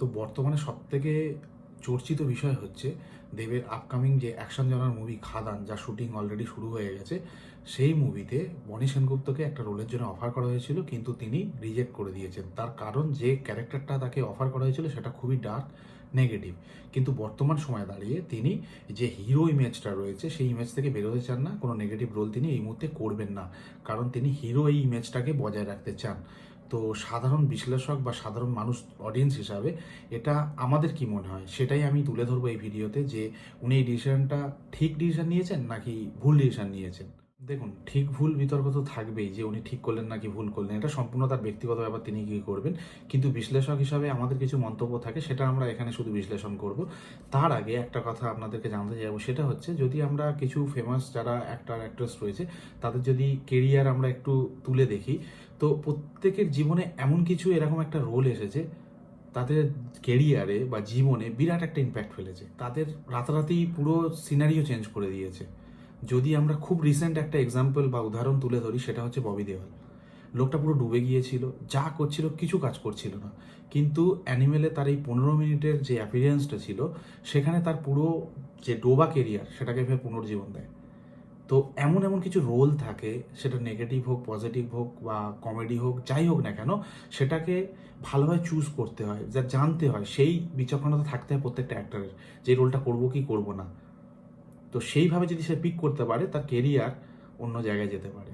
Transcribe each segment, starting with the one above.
তো বর্তমানে সবথেকে চর্চিত বিষয় হচ্ছে দেবের আপকামিং যে অ্যাকশন জনার মুভি খাদান, যা শুটিং অলরেডি শুরু হয়ে গেছে, সেই মুভিতে বনি সেনগুপ্তকে একটা রোলের জন্য অফার করা হয়েছিল, কিন্তু তিনি রিজেক্ট করে দিয়েছেন। তার কারণ যে ক্যারেক্টারটা তাকে অফার করা হয়েছিল সেটা খুবই ডার্ক নেগেটিভ কিন্তু বর্তমান সময়ে দাঁড়িয়ে তিনি যে হিরো ইমেজটা রয়েছে, সেই ইমেজ থেকে বেরোতে চান না, কোনো নেগেটিভ রোল তিনি এই মুহূর্তে করবেন না। কারণ তিনি হিরো এই ইমেজটাকে বজায় রাখতে চান। তো সাধারণ বিশ্লেষক বা সাধারণ মানুষ অডিয়েন্স হিসাবে এটা আমাদের কি মনে হয়? সেটাই আমি তুলে ধরবো এই ভিডিওতে যে উনি এই ডিসিশনটা ঠিক ডিসিশন নিয়েছেন নাকি ভুল ডিসিশন নিয়েছেন। দেখুন, ঠিক ভুল বিতর্ক তো থাকবেই যে উনি ঠিক করলেন নাকি ভুল করলেন। এটা সম্পূর্ণ তার ব্যক্তিগত ব্যাপার, তিনি কি করবেন? কিন্তু বিশ্লেষক হিসাবে আমাদের কিছু মন্তব্য থাকে, সেটা আমরা এখানে শুধু বিশ্লেষণ করব। তার আগে একটা কথা আপনাদেরকে জানতে চাইব, সেটা হচ্ছে যদি আমরা কিছু ফেমাস যারা অ্যাক্টর অ্যাক্ট্রেস রয়েছে, তাদের যদি কেরিয়ার আমরা একটু তুলে দেখি, তো প্রত্যেকের জীবনে এমন কিছু এরকম একটা রোল এসেছে, তাদের কেরিয়ারে বা জীবনে বিরাট একটা ইম্প্যাক্ট ফেলেছে। তাদের রাতারাতি পুরো সিনারিও চেঞ্জ করে দিয়েছে। যদি আমরা খুব রিসেন্ট একটা এক্সাম্পল বা উদাহরণ তুলে ধরি, সেটা হচ্ছে ববি দেওয়াল। লোকটা পুরো ডুবে গিয়েছিল, যা করছিল কিছু কাজ করছিল না। কিন্তু অ্যানিমেলে তার এই পনেরো মিনিটের যে অ্যাপিরিয়েন্সটা ছিল, সেখানে তার পুরো যে ডোবা কেরিয়ার সেটাকে ফের পুনর্জীবন দেয়। তো এমন এমন কিছু রোল থাকে, সেটা নেগেটিভ হোক পজিটিভ হোক বা কমেডি হোক, যাই হোক না কেন, সেটাকে ভালোভাবে চুজ করতে হয়, যা জানতে হয়। সেই বিচক্ষণতা থাকতে হয় প্রত্যেকটা অ্যাক্টরের যে রোলটা করব কি করব না। তো সেইভাবে যদি সে পিক করতে পারে, তার কেরিয়ার অন্য জায়গায় যেতে পারে।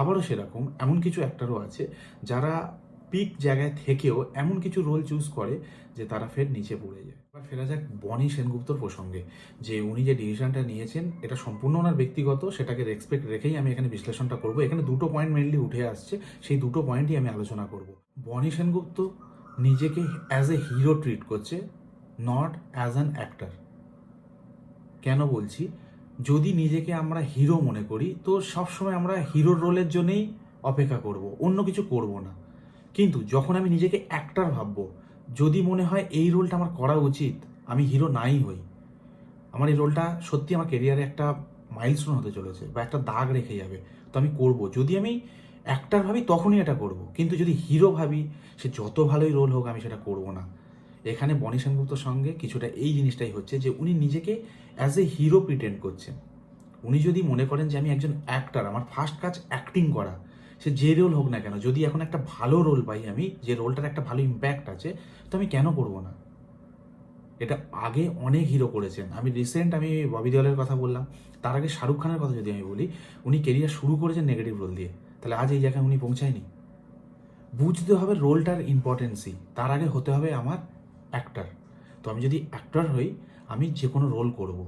আবারও সেরকম, এমন কিছু অ্যাক্টরও আছে যারা পিক জায়গায় থেকেও এমন কিছু রোল চুজ করে যে তারা ফের নিচে পড়ে যায়। এবার ফেরা যাক বনি সেনগুপ্তর প্রসঙ্গে, যে উনি যে ডিসিশনটা নিয়েছেন, এটা সম্পূর্ণ ওনার ব্যক্তিগত, সেটাকে রেসপেক্ট রেখেই আমি এখানে বিশ্লেষণটা করব। এখানে দুটো পয়েন্ট মেনলি উঠে আসছে, সেই দুটো পয়েন্টই আমি আলোচনা করব। বনি সেনগুপ্ত নিজেকে অ্যাজ এ হিরো ট্রিট করছে নট অ্যাজ অ্যান অ্যাক্টর কেন বলছি? যদি নিজেকে আমরা হিরো মনে করি, তো সবসময় আমরা হিরোর রোলের জন্যই অপেক্ষা করব, অন্য কিছু করব না। কিন্তু যখন আমি নিজেকে অ্যাক্টার ভাববো, যদি মনে হয় এই রোলটা আমার করা উচিত, আমি হিরো নাই হই, আমার এই রোলটা সত্যি আমার কেরিয়ারে একটা মাইলস্টোন হতে চলেছে বা একটা দাগ রেখে যাবে, তো আমি করব। যদি আমি অ্যাক্টার ভাবি, তখনই এটা করব। কিন্তু যদি হিরো ভাবি, সে যত ভালোই রোল হোক, আমি সেটা করব না। এখানে বনি সেনগুপ্তর সঙ্গে কিছুটা এই জিনিসটাই হচ্ছে যে উনি নিজেকে অ্যাজ এ হিরো প্রিটেন্ড করছেন। উনি যদি মনে করেন যে আমি একজন অ্যাক্টার আমার ফার্স্ট কাজ অ্যাক্টিং করা, সে যে রোল হোক না কেন, যদি এখন একটা ভালো রোল পাই আমি, যে রোলটার একটা ভালো ইম্প্যাক্ট আছে, তো আমি কেন করব না? এটা আগে অনেক হিরো করেছেন। আমি রিসেন্ট আমি ববি দেওয়ালের কথা বললাম, তার আগে শাহরুখ খানের কথা যদি আমি বলি, উনি কেরিয়ার শুরু করেছেন নেগেটিভ রোল দিয়ে। তাহলে আজ এই জায়গায় উনি পৌঁছায়নি। বুঝতে হবে রোলটার ইম্পর্টেন্সই তার আগে হতে হবে আমার অ্যাক্টার তো আমি যদি অ্যাক্টার হই, আমি যে কোনো রোল করব।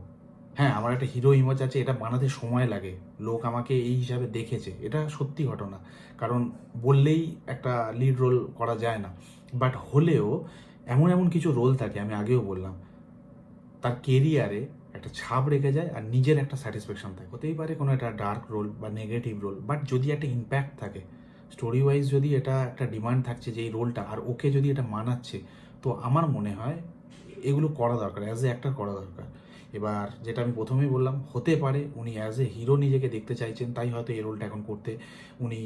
হ্যাঁ আমার একটা হিরো ইমেজ আছে, এটা বানাতে সময় লাগে। লোক আমাকে এই হিসাবে দেখেছে, এটা সত্যি ঘটনা। কারণ বললেই একটা লিড রোল করা যায় না। বাট হলেও এমন এমন কিছু রোল থাকে, আমি আগেও বললাম। তার কেরিয়ারে একটা ছাপ রেখে যায় আর নিজের একটা স্যাটিসফ্যাকশন থাকে। হতেই পারে কোনো একটা ডার্ক রোল বা নেগেটিভ রোল বাট যদি একটা ইম্প্যাক্ট থাকে স্টোরি ওয়াইজ যদি এটা একটা ডিমান্ড থাকছে যে এই রোলটা আর ওকে যদি এটা মানাচ্ছে তো আমার মনে হয় এগুলো করা দরকার অ্যাজ এ অ্যাক্টার করা দরকার। এবার যেটা আমি প্রথমেই বললাম, হতে পারে উনি অ্যাজ এ হিরো নিজেকে দেখতে চাইছেন, তাই হয়তো এই রোলটা এখন করতে উনি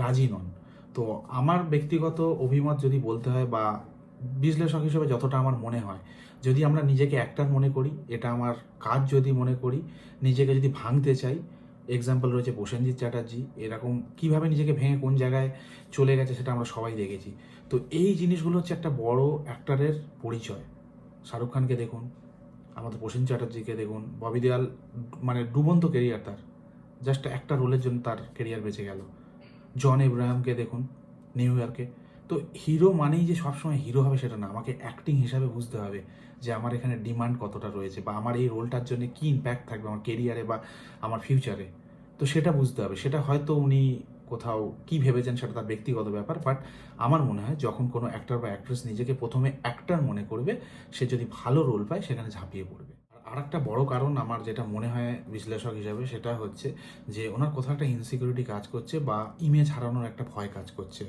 রাজি নন। তো আমার ব্যক্তিগত অভিমত যদি বলতে হয় বা বিশ্লেষক হিসেবে যতটা আমার মনে হয়, যদি আমরা নিজেকে অ্যাক্টার মনে করি, এটা আমার কাজ যদি মনে করি, নিজেকে যদি ভাঙতে চাই এক্সাম্পল রয়েছে প্রসেনজিৎ চ্যাটার্জি এরকম কীভাবে নিজেকে ভেঙে কোন জায়গায় চলে গেছে সেটা আমরা সবাই দেখেছি। তো এই জিনিসগুলো হচ্ছে একটা বড় অ্যাক্টারের পরিচয়। শাহরুখ খানকে দেখুন, আমাদের প্রসেন চ্যাটার্জিকে দেখুন ববি দেওয়াল মানে ডুবন্ত কেরিয়ার তার। জাস্ট একটা রোলের জন্য তার কেরিয়ার বেঁচে গেল। জন ইব্রাহিমকে দেখুন নিউ ইয়র্কে তো হিরো মানেই যে সবসময় হিরো হবে সেটা না, আমাকে অ্যাক্টিং হিসাবে বুঝতে হবে যে আমার এখানে ডিমান্ড কতটা রয়েছে বা আমার এই রোলটার জন্য কী ইম্প্যাক্ট থাকবে আমার কেরিয়ারে বা আমার ফিউচারে তো সেটা বুঝতে হবে, সেটা হয়তো উনি কোথাও কি ভেবেছেন সেটা তার ব্যক্তিগত ব্যাপার বাট আমার মনে হয় যখন কোনো অ্যাক্টর বা অ্যাক্ট্রেস নিজেকে প্রথমে অ্যাক্টার মনে করবে, সে যদি ভালো রোল পায়, সেখানে ঝাঁপিয়ে পড়বে। আর একটা বড় কারণ আমার যেটা মনে হয় বিশ্লেষক হিসাবে সেটা হচ্ছে যে ওনার কোথাও একটা ইনসিকিউরিটি কাজ করছে বা ইমেজ হারানোর একটা ভয় কাজ করছে।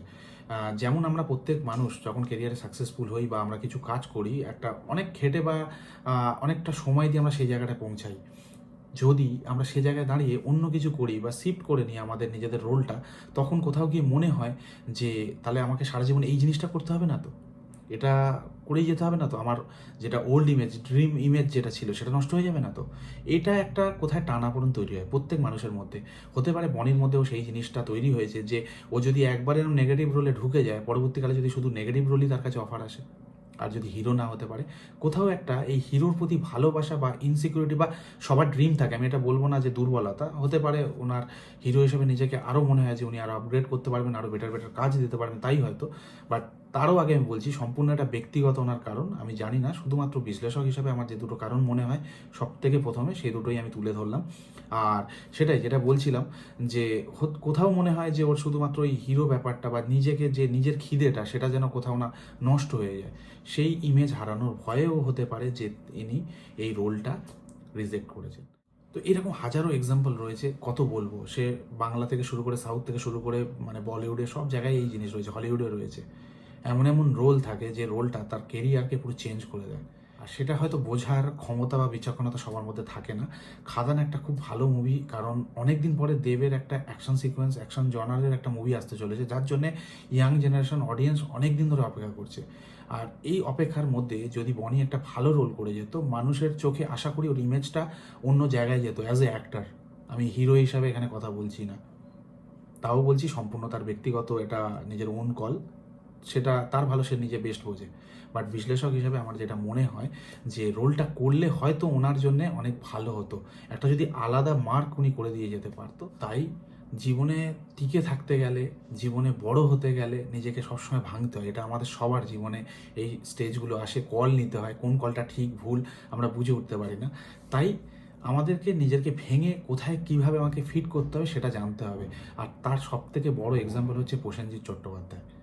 যেমন আমরা প্রত্যেক মানুষ যখন কেরিয়ারে সাকসেসফুল হই বা আমরা কিছু কাজ করি, একটা অনেক খেটে বা অনেকটা সময় দিয়ে আমরা সেই জায়গাটায় পৌঁছাই। যদি আমরা সে জায়গায় দাঁড়িয়ে অন্য কিছু করি বা শিফট করে নিই আমাদের নিজেদের রোলটা তখন কোথাও গিয়ে মনে হয় যে তাহলে আমাকে সারা জীবন এই জিনিসটা করতে হবে না তো? এটা করেই যেতে হবে না তো? আমার যেটা ওল্ড ইমেজ ড্রিম ইমেজ যেটা ছিল, সেটা নষ্ট হয়ে যাবে না তো? এটা একটা কোথায় টানাপোড়েন তৈরি হয় প্রত্যেক মানুষের মধ্যে। হতে পারে বনির মধ্যেও সেই জিনিসটা তৈরি হয়েছে যে, ও যদি একবার এরকম নেগেটিভ রোলে ঢুকে যায়, পরবর্তীকালে যদি শুধু নেগেটিভ রোলই তার কাছে অফার আসে, আর যদি হিরো না হতে পারে, কোথাও একটা এই হিরোর প্রতি ভালোবাসা বা ইনসিকিউরিটি বা সবার ড্রিম থাকে, আমি এটা বলব না যে দুর্বলতা, হতে পারে ওনার হিরো হিসেবে নিজেকে আরও মনে হয় যে উনি আরও আপগ্রেড করতে পারবেন, আরও বেটার বেটার কাজ দিতে পারবেন, তাই হয়তো। বাট তারও আগে আমি বলছি, সম্পূর্ণ একটা ব্যক্তিগত ওনার কারণ, আমি জানি না, শুধুমাত্র বিশ্লেষক হিসাবে আমার যে দুটো কারণ মনে হয় সব থেকে প্রথমে সেই দুটোই আমি তুলে ধরলাম। আর সেটাই যেটা বলছিলাম যে কোথাও মনে হয় যে ওর শুধুমাত্র ওই হিরো ব্যাপারটা বা নিজেকে যে নিজের খিদেটা, সেটা যেন কোথাও না নষ্ট হয়ে যায়, সেই ইমেজ হারানোর ভয়েও হতে পারে যে ইনি এই রোলটা রিজেক্ট করেছেন। তো এরকম হাজারো এক্সাম্পল রয়েছে, কত বলব? সে বাংলা থেকে শুরু করে সাউথ থেকে শুরু করে মানে বলিউডে সব জায়গায় এই জিনিস রয়েছে হলিউডে রয়েছে। এমন এমন রোল থাকে যে রোলটা তার কেরিয়ারকে পুরো চেঞ্জ করে দেয়। আর সেটা হয়তো বোঝার ক্ষমতা বা বিচক্ষণতা সবার মধ্যে থাকে না। খাদান একটা খুব ভালো মুভি কারণ অনেক দিন পরে দেবের একটা অ্যাকশন সিকোয়েন্স অ্যাকশন জনারের একটা মুভি আসতে চলেছে, যার জন্য ইয়াং জেনারেশন অডিয়েন্স অনেক দিন ধরে অপেক্ষা করছে। আর এই অপেক্ষার মধ্যে যদি বনি একটা ভালো রোল করে যেত, মানুষের চোখে আশা করি ওর ইমেজটা অন্য জায়গায় যেত অ্যাজ এ অ্যাক্টার আমি হিরো হিসাবে এখানে কথা বলছি না। তাও বলছি সম্পূর্ণ তার ব্যক্তিগত এটা নিজের ওন কল সেটা, তার ভালো সে নিজে বেস্ট বোঝে। বাট বিশ্লেষক হিসেবে আমার যেটা মনে হয়, যে রোলটা করলে হয়তো ওনার জন্য অনেক ভালো হতো। একটা যদি আলাদা মার্ক উনি করে দিয়ে যেতে পারতো, তাই জীবনে টিকে থাকতে গেলে, জীবনে বড় হতে গেলে নিজেকে সবসময় ভাঙতে হয়। এটা আমাদের সবার জীবনে এই স্টেজগুলো আসে কল নিতে হয়, কোন কলটা ঠিক, ভুল, আমরা বুঝে উঠতে পারি না। তাই আমাদেরকে নিজেকে ভেঙে কোথায় কীভাবে আমাকে ফিট করতে হবে সেটা জানতে হবে। আর তার সব থেকে বড় এক্সাম্পল হচ্ছে প্রসেনজিৎ চট্টোপাধ্যায়।